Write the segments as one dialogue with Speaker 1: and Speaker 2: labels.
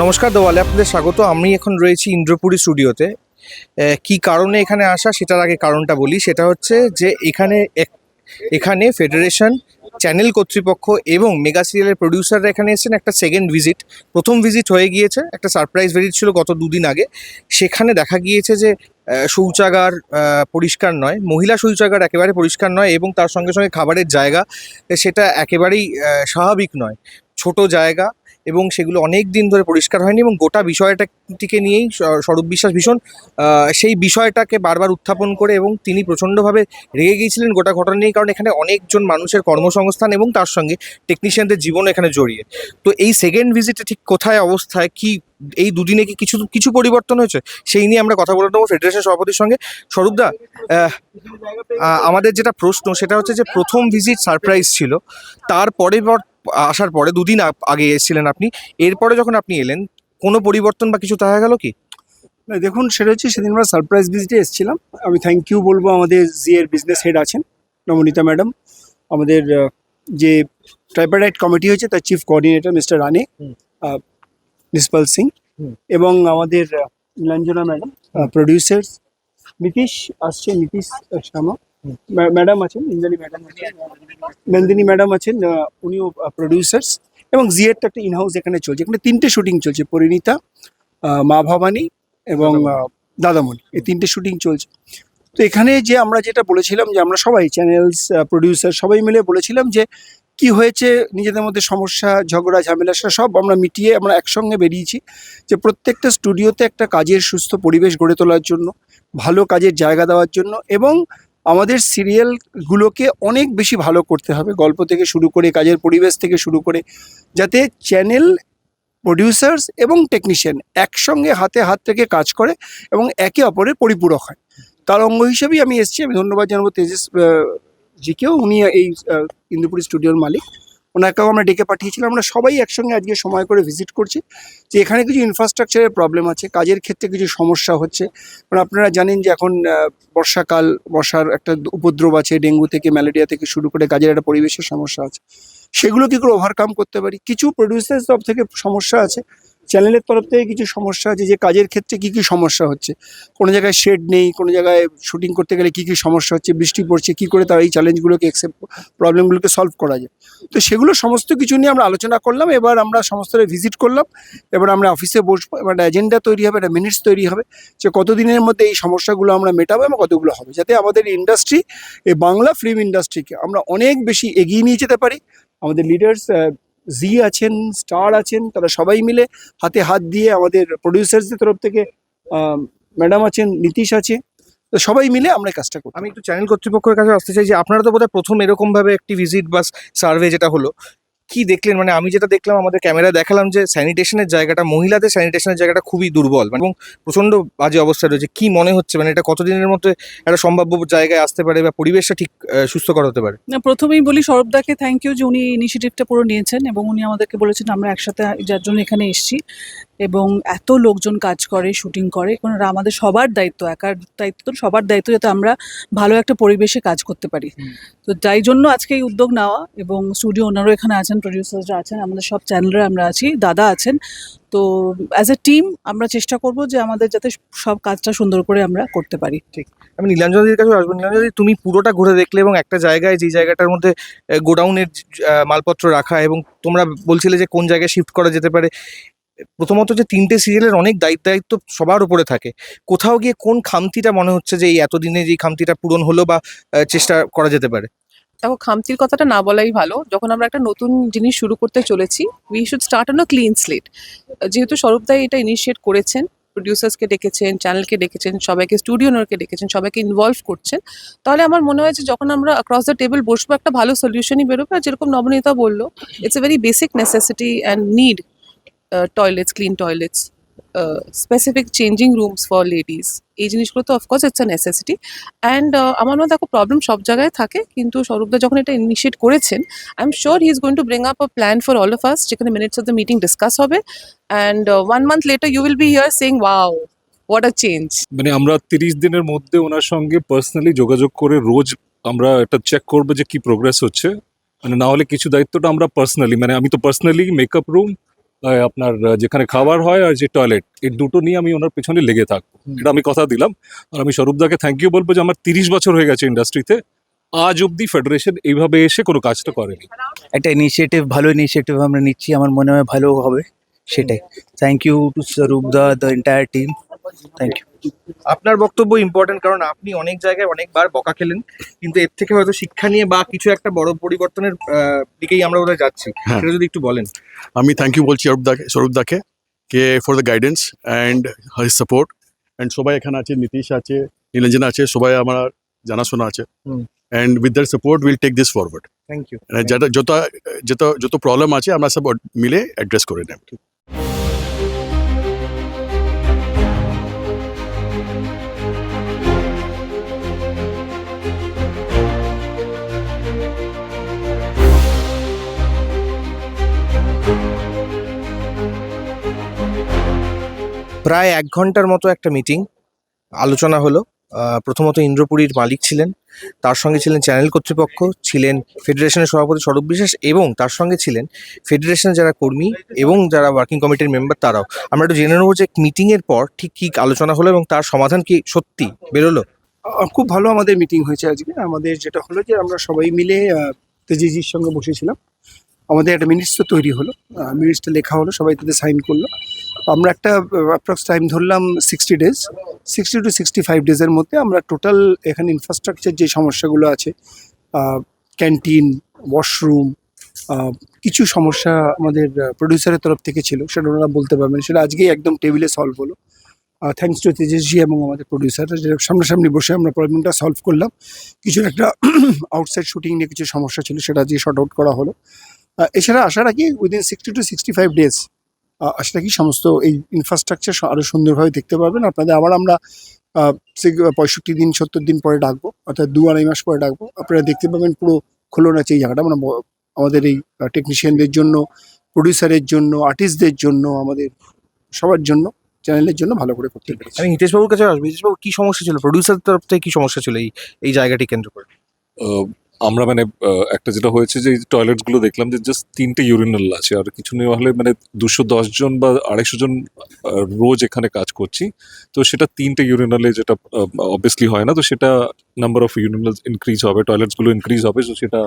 Speaker 1: নমস্কার দেওয়ালে আপনাদের স্বাগত। আমি এখন রয়েছি ইন্দ্রপুরি স্টুডিওতে। কি কারণে এখানে আসা সেটার আগে কারণটা বলি। সেটা হচ্ছে যে এখানে এখানে ফেডারেশন চ্যানেল কর্তৃপক্ষ এবং মেগা সিরিয়ালের প্রডিউসাররা এখানে এসেছেন। একটা সেকেন্ড ভিজিট প্রথম ভিজিট হয়ে গিয়েছে। একটা সারপ্রাইজ ভিজিট ছিল গত দুদিন আগে। সেখানে দেখা গিয়েছে যে শৌচাগার পরিষ্কার নয়। মহিলা শৌচাগার একেবারে পরিষ্কার নয় এবং তার সঙ্গে সঙ্গে খাবারের জায়গা সেটা একেবারেই স্বাভাবিক নয়। ছোট জায়গা এবং সেগুলো অনেক দিন ধরে পরিষ্কার হয়নি এবং গোটা বিষয়টাটিকে নিয়েই স্বরূপ বিশ্বাস ভীষণ সেই বিষয়টাকে বারবার উত্থাপন করে এবং তিনি প্রচণ্ডভাবে রেগে গিয়েছিলেন গোটা ঘটনা নিয়ে কারণ এখানে অনেকজন মানুষের কর্মসংস্থান এবং তার সঙ্গে টেকনিশিয়ানদের জীবন এখানে জড়িয়ে। তো এই সেকেন্ড ভিজিটে ঠিক কোথায় অবস্থায়, কি এই দুদিনে কি কিছু কিছু পরিবর্তন হয়েছে? সেই নিয়ে আমরা কথা বলে নেব ফেডারেশন সভাপতির সঙ্গে। স্বরূপদা আমাদের যেটা প্রশ্ন সেটা হচ্ছে যে প্রথম ভিজিট সারপ্রাইজ ছিল। তারপরে পর আসার পরে দুদিন আগে এসেছিলেন আপনি। এরপরে যখন আপনি এলেন কোনো পরিবর্তন বা কিছু দেখা গেল কি?
Speaker 2: দেখুন সেটা হচ্ছে সেদিন আমরা সারপ্রাইজ ভিজিটে এসেছিলাম। আমি থ্যাংক ইউ বলব আমাদের জিএর বিজনেস হেড আছেন নবনীতা ম্যাডাম আমাদের যে ট্রাইপারাইট কমিটি হয়েছে তার চিফ কোঅর্ডিনেটর মিস্টার রানে। নিসপাল সিং এবং আমাদের নীলাঞ্জনা ম্যাডাম প্রডিউসার্স নীতিশ আসছে নীতিশ
Speaker 1: হুম।
Speaker 2: ম্যাডাম আছেন ইন্দ্রানী ম্যাডাম আছেন নন্দিনী ম্যাডাম আছেন উনিও প্রডিউসার্স এবং জিএরটা একটা ইনহাউস এখানে চলছে। এখানে তিনটে শুটিং চলছে পরিণীতা মা ভবানী এবং দাদামণি। এই তিনটে শুটিং চলছে। তো এখানে যে আমরা যেটা বলেছিলাম যে আমরা সবাই চ্যানেলস প্রডিউসার সবাই মিলে বলেছিলাম যে কি হয়েছে, নিজেদের মধ্যে সমস্যা, ঝগড়া, ঝামেলা সব আমরা মিটিয়ে আমরা একসঙ্গে বেরিয়েছি যে প্রত্যেকটা স্টুডিওতে একটা কাজের সুস্থ পরিবেশ গড়ে তোলার জন্য, ভালো কাজের জায়গা দেওয়ার জন্য এবং আমাদের সিরিয়ালগুলোকে অনেক বেশি ভালো করতে হবে। গল্প থেকে শুরু করে, কাজের পরিবেশ থেকে শুরু করে, যাতে চ্যানেল প্রডিউসার্স এবং টেকনিশিয়ান একসঙ্গে হাতে হাত থেকে কাজ করে এবং একে অপরের পরিপূরক হয়। তার অঙ্গ হিসেবেই আমি এসেছি। আমি ধন্যবাদ জানাব তেজস জিকেও উনি এই ইন্দুপুরি স্টুডিওর মালিক। ওনাকেও আমরা ডেকে পাঠিয়েছিলাম। আমরা সবাই একসঙ্গে আজকে সময় করে ভিজিট করছি যে এখানে কিছু ইনফ্রাস্ট্রাকচারের প্রবলেম আছে, কাজের ক্ষেত্রে কিছু সমস্যা হচ্ছে। কারণ আপনারা জানেন যে এখন বর্ষাকাল, বর্ষার একটা উপদ্রব আছে, ডেঙ্গু থেকে, ম্যালেরিয়া থেকে শুরু করে কাজের একটা পরিবেশের সমস্যা আছে। সেগুলো কি করে ওভারকাম করতে পারি? কিছু প্রডিউসার্স তরফ থেকে সমস্যা আছে। চ্যানেলের তরফ থেকে কিছু সমস্যা আছে যে কাজের ক্ষেত্রে কি কি সমস্যা হচ্ছে? কোনো জায়গায় শেড নেই, কোনো জায়গায় শুটিং করতে গেলে কি কি সমস্যা হচ্ছে, বৃষ্টি পড়ছে, কি করে তার এই চ্যালেঞ্জগুলোকে অ্যাকসেপ্ট প্রবলেমগুলোকে সলভ করা যায়? তো সেগুলো সমস্ত কিছু নিয়ে আমরা আলোচনা করলাম, এবার আমরা সমস্ত ভিজিট করলাম, এবার আমরা অফিসে বসবো, এবার এজেন্ডা তৈরি হবে, একটা মিনিটস তৈরি হবে, যে কতদিনের মধ্যে এই সমস্যাগুলো আমরা মেটাবো এবং কতগুলো হবে, যাতে আমাদের ইন্ডাস্ট্রি এই বাংলা ফিল্ম ইন্ডাস্ট্রিকে আমরা অনেক বেশি এগিয়ে নিয়ে যেতে পারি। আমাদের লিডার্স জি আছেন স্টার আছেন তারা সবাই মিলে হাতে হাত দিয়ে আমাদের প্রডিউসার্সদের তরফ থেকে ম্যাডাম আছেন নীতিশ আছে তো সবাই মিলে আমরা কাজটা করি
Speaker 1: আমি একটু চ্যানেল কর্তৃপক্ষের কাছে আসতে চাই যে আপনারা তো বোধহয় প্রথম এরকমভাবে একটি ভিজিট বা সার্ভে যেটা হলো কি দেখলেন? মানে আমি যেটা দেখলাম আমাদের ক্যামেরা দেখালাম যে স্যানিটেশনের জায়গাটা মহিলাদের স্যানিটেশনের জায়গাটা খুবই দুর্বল। মানে এবং প্রচণ্ড বাজে অবস্থা রয়েছে। কি মনে হচ্ছে? মানে এটা কতদিনের মধ্যে একটা সম্ভাব্য জায়গায় আসতে পারে বা পরিবেশটা ঠিক সুস্থকর হতে পারে?
Speaker 3: না প্রথমেই বলি সৌরভদাকে থ্যাংক ইউ যে উনি ইনিশিয়েটিভটা পুরো নিয়েছেন এবং উনি আমাদেরকে বলেছেন আমরা একসাথে যার জন্য এখানে এসেছি এবং এত লোকজন কাজ করে শুটিং করে। কারণ আমাদের সবার দায়িত্ব একার দায়িত্ব তো সবার দায়িত্ব যাতে আমরা ভালো একটা পরিবেশে কাজ করতে পারি। তো তাই জন্য আজকে এই উদ্যোগ নেওয়া এবং স্টুডিও ওনারও এখানে আছেন। প্রডিউসার্সরা আছেন, আমাদের সব চ্যানেলে আমরা আছি, দাদা আছেন। তো অ্যাজ এ টিম আমরা চেষ্টা করব যে আমাদের যাতে সব কাজটা সুন্দর করে আমরা করতে পারি। ঠিক।
Speaker 1: আমি নীলাঞ্জনদির কাছে আসব। নীলাঞ্জনদি তুমি পুরোটা ঘুরে দেখলে এবং একটা জায়গায় যে জায়গাটার মধ্যে গোডাউনের মালপত্র রাখা এবং তোমরা বলছিলে যে কোন জায়গায় শিফট করা যেতে পারে। প্রথমত যে তিনটে সিরিয়ালের অনেক দায়িত্ব দায়িত্ব সবার উপরে থাকে। কোথাও গিয়ে কোন খামতিটা মনে হচ্ছে যে এই এতদিনে যে খামতিটা পূরণ হলো বা চেষ্টা করা যেতে পারে?
Speaker 4: দেখো, খামতির কথাটা না বলাই ভালো। যখন আমরা একটা নতুন জিনিস শুরু করতে চলেছি we should start on a clean slate যেহেতু স্বরূপদাই এটা ইনিশিয়েট করেছেন প্রডিউসার্সকে ডেকেছেন চ্যানেলকে ডেকেছেন, সবাইকে স্টুডিও ওনারকে ডেকেছেন, সবাইকে ইনভলভ করছেন, তাহলে আমার মনে হয় যে যখন আমরা অ্যাক্রস দ্য টেবিল বসবো, একটা ভালো সলিউশনই বেরোবে। আর যেরকম নবনীতা বলল it's a very basic necessity and need toilets clean toilets specific changing rooms for ladies এই জিনিসগুলো তো of course it's a necessity and আমার মনে দেখো প্রবলেম সব জায়গায় থাকে, কিন্তু স্বরূপদা যখন এটা ইনিশিয়েট করেছেন I am sure he is going to bring up a plan for all of us যেখানে minutes of the meeting discuss হবে and one month later you will be here saying wow what a change
Speaker 5: মানে আমরা তিরিশ দিনের মধ্যে ওনার সঙ্গে personally যোগাযোগ করে রোজ আমরা এটা চেক করব যে কি প্রোগ্রেস হচ্ছে। মানে না হলে কিছু দায়িত্বটা আমরা পার্সোনালি মানে আমি তো পার্সোনালি মেকআপ রুম আপনার যেখানে খাবার হয় আর যে টয়লেট এই দুটো নিয়ে আমি ওনার পেছনে লেগে থাকব। এটা আমি কথা দিলাম। আর আমি স্বরূপদাকে থ্যাংক ইউ বলব যে আমার তিরিশ বছর হয়ে গেছে ইন্ডাস্ট্রিতে আজ অব্দি ফেডারেশন এইভাবে এসে কোনো কাজটা করেনি।
Speaker 6: একটা ইনিশিয়েটিভ ভালো ইনিশিয়েটিভ আমরা নিচ্ছি। আমার মনে হয় ভালো হবে সেটাই। Thank you to স্বরূপদা the entire team thank you
Speaker 1: আপনার বক্তব্য ইম্পর্টেন্ট কারণ আপনি অনেক জায়গায় অনেকবার বকা খেলেন কিন্তু এর থেকে হয়তো শিক্ষা নিয়ে বা কিছু একটা বড় পরিবর্তনের দিকেই আমরা বোধহয় যাচ্ছি।
Speaker 7: হ্যাঁ।
Speaker 1: সেটা যদি একটু বলেন।
Speaker 7: আমি থ্যাংক ইউ বলছি স্বরূপদাকে স্বরূপদাকে কে for the guidance and his support and সবাই এখানে আছে নীতিশ আছে নীলঞ্জন আছে সবাই আমার জানাশোনা আছে। And with their support will take this forward
Speaker 1: thank you
Speaker 7: যেটা যত যত যত প্রবলেম আছে আমরা সব মিলে অ্যাড্রেস করে নেব।
Speaker 1: প্রায় এক ঘণ্টার মতো একটা মিটিং আলোচনা হলো। প্রথমত ইন্দ্রপুরীর মালিক ছিলেন, তার সঙ্গে ছিলেন চ্যানেল কর্তৃপক্ষ, ছিলেন ফেডারেশনের সভাপতি স্বরূপ বিশ্বাস এবং তার সঙ্গে ছিলেন ফেডারেশনের যারা কর্মী এবং যারা ওয়ার্কিং কমিটির মেম্বার তারাও। আমরা একটু জেনে নেব যে মিটিংয়ের পর ঠিক কী আলোচনা হলো এবং তার সমাধান কি সত্যি? বেরোলো?
Speaker 2: খুব ভালো আমাদের মিটিং হয়েছে আজকে। আমাদের যেটা হলো যে আমরা সবাই মিলে তেজিজির সঙ্গে বসেছিলাম। আমাদের একটা মিনিটস তৈরি হলো। মিনিটসটা লেখা হলো, সবাই তাদের সাইন করল। আমরা একটা অ্যাপ্রক্স টাইম ধরলাম sixty days sixty to sixty five ডেজের মধ্যে আমরা টোটাল এখানে ইনফ্রাস্ট্রাকচার যে সমস্যাগুলো আছে ক্যান্টিন ওয়াশরুম কিছু সমস্যা আমাদের প্রডিউসারের তরফ থেকে ছিল, সেটা ওনারা বলতে পারবেন। সেটা আজকেই একদম টেবিলে সলভ হলো। থ্যাংকস টু তেজস্বী এবং আমাদের প্রডিউসার সামনাসামনি বসে আমরা প্রবলেমটা সলভ করলাম। কিছু একটা আউটসাইড শুটিং নিয়ে কিছু সমস্যা ছিল, সেটা আজকে শর্ট আউট করা হলো। এছাড়া আশা রাখি within sixty to sixty five days আশা রাখি সমস্ত এই ইনফ্রাস্ট্রাকচার আরও সুন্দরভাবে দেখতে পারবেন। আপনাদের আবার আমরা পঁয়ষট্টি দিন সত্তর দিন পরে ডাকবো অর্থাৎ দু আড়াই মাস পরে ডাকবো। আপনারা দেখতে পাবেন পুরো খোলন আছে এই জায়গাটা। মানে আমাদের এই টেকনিশিয়ানদের জন্য প্রডিউসারের জন্য আর্টিস্টদের জন্য আমাদের সবার জন্য চ্যানেলের জন্য ভালো করে করতে পেরেছি।
Speaker 1: আমি হিতেশবাবুর কাছে আসব। হিতেশবাবু কি সমস্যা ছিল? প্রডিউসার তরফ থেকে কি সমস্যা ছিল এই এই জায়গাটি কেন্দ্র করে?
Speaker 5: আমরা মানে একটা যেটা হয়েছে যে টয়লেটগুলো দেখলাম যে জাস্ট তিনটে ইউরিনাল আছে। আর কিছু নেওয়া হলে মানে দুশো দশ জন বা আড়াইশো জন রোজ এখানে কাজ করছি। তো সেটা তিনটে ইউরিনালে যেটা অবভিয়াসলি হয় না, তো সেটা নাম্বার অফ ইউরিনাল ইনক্রিজ হবে টয়লেটসগুলো ইনক্রিজ হবে, তো সেটা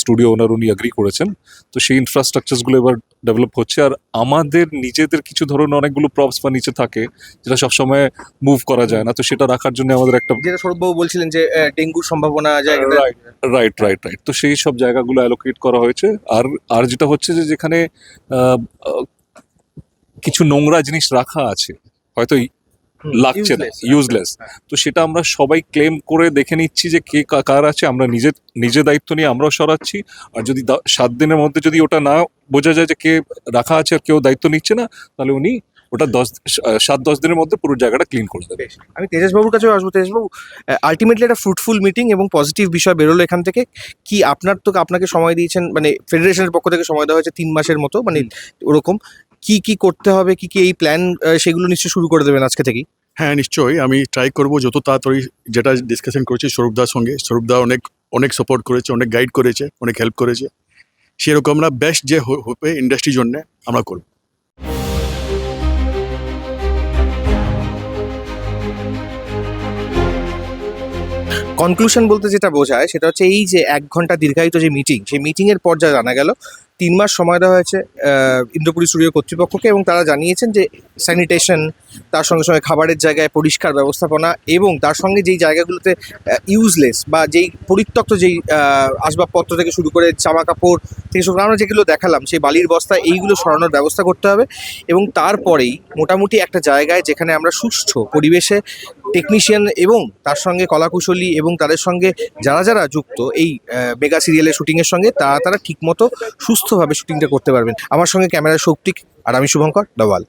Speaker 5: স্টুডিও ওনার উনি অ্যাগ্রি করেছেন। তো সেই ইনফ্রাস্ট্রাকচারসগুলো এবার ডেভেলপ হচ্ছে। আর আমাদের নিজেদের কিছু ধরুন অনেকগুলো প্রপস বা নিচে থাকে যেটা সবসময় মুভ করা যায় না। তো সেটা রাখার জন্য আমাদের একটা
Speaker 1: যেটা সৌরভবাবু বলছিলেন যে ডেঙ্গুর সম্ভাবনা.
Speaker 5: রাইট রাইট রাইট তো সেই সব জায়গাগুলো অ্যালোকেট করা হয়েছে। আর আর যেটা হচ্ছে যে যেখানে কিছু নোংরা জিনিস রাখা আছে। হয়তো লাগছে না ইউজলেস তো সেটা আমরা সবাই ক্লেম করে দেখে নিচ্ছি যে কে কার আছে আমরা নিজে নিজে দায়িত্ব নিয়ে আমরাও সরাচ্ছি। আর যদি সাত দিনের মধ্যে যদি ওটা না বোঝা যায় যে কে রাখা আছে আর কেউ দায়িত্ব নিচ্ছে না তাহলে উনি ওটা দশ সাত দশ দিনের মধ্যে পুরো জায়গাটা ক্লিন করে দেবে।
Speaker 1: আমি তেজসবাবুর কাছেও আসব। তেজসবাবু আলটিমেটলি একটা ফ্রুটফুল মিটিং এবং পজিটিভ বিষয় বেরোলো এখান থেকে। কি আপনার তো আপনাকে সময় দিয়েছেন মানে ফেডারেশনের পক্ষ থেকে সময় দেওয়া হয়েছে তিন মাসের মতো মানে ওরকম। কি কি করতে হবে কি কি এই প্ল্যান সেগুলো নিশ্চয়ই শুরু করে দেবেন আজকে থেকেই?
Speaker 7: হ্যাঁ নিশ্চয়ই। আমি ট্রাই করব যত তাড়াতাড়ি যেটা ডিসকাশন করেছি স্বরূপদার সঙ্গে। স্বরূপদা অনেক অনেক সাপোর্ট করেছে অনেক গাইড করেছে অনেক হেল্প করেছে। সেরকম আমরা বেস্ট যে হবে ইন্ডাস্ট্রির জন্য আমরা করব।
Speaker 1: কনক্লুশন বলতে যেটা বোঝায় সেটা হচ্ছে এই যে এক ঘণ্টা দীর্ঘায়িত যে মিটিং সেই মিটিংয়ের পর যা জানা গেল তিন মাস সময় দেওয়া হয়েছে ইন্দ্রপুরী স্টুডিও কর্তৃপক্ষকে এবং তারা জানিয়েছেন যে স্যানিটেশন, তার সঙ্গে সঙ্গে খাবারের জায়গায় পরিষ্কার ব্যবস্থাপনা এবং তার সঙ্গে যেই জায়গাগুলোতে ইউজলেস বা যেই পরিত্যক্ত যেই আসবাবপত্র থেকে শুরু করে জামা কাপড় থেকে শুরু আমরা যেগুলো দেখালাম, সেই বালির বস্তা এইগুলো সরানোর ব্যবস্থা করতে হবে এবং তারপরেই মোটামুটি একটা জায়গায় যেখানে আমরা সুস্থ পরিবেশে টেকনিশিয়ান এবং তার সঙ্গে কলাকুশলী এবং তাদের সঙ্গে যারা যারা যুক্ত এই মেগা সিরিয়ালের শুটিংয়ের সঙ্গে, তারা তারা ঠিকমতো সুস্থভাবে শুটিংটা করতে পারবেন। আমার সঙ্গে ক্যামেরা শৌক্তিক আর আমি শুভঙ্কর ডবাল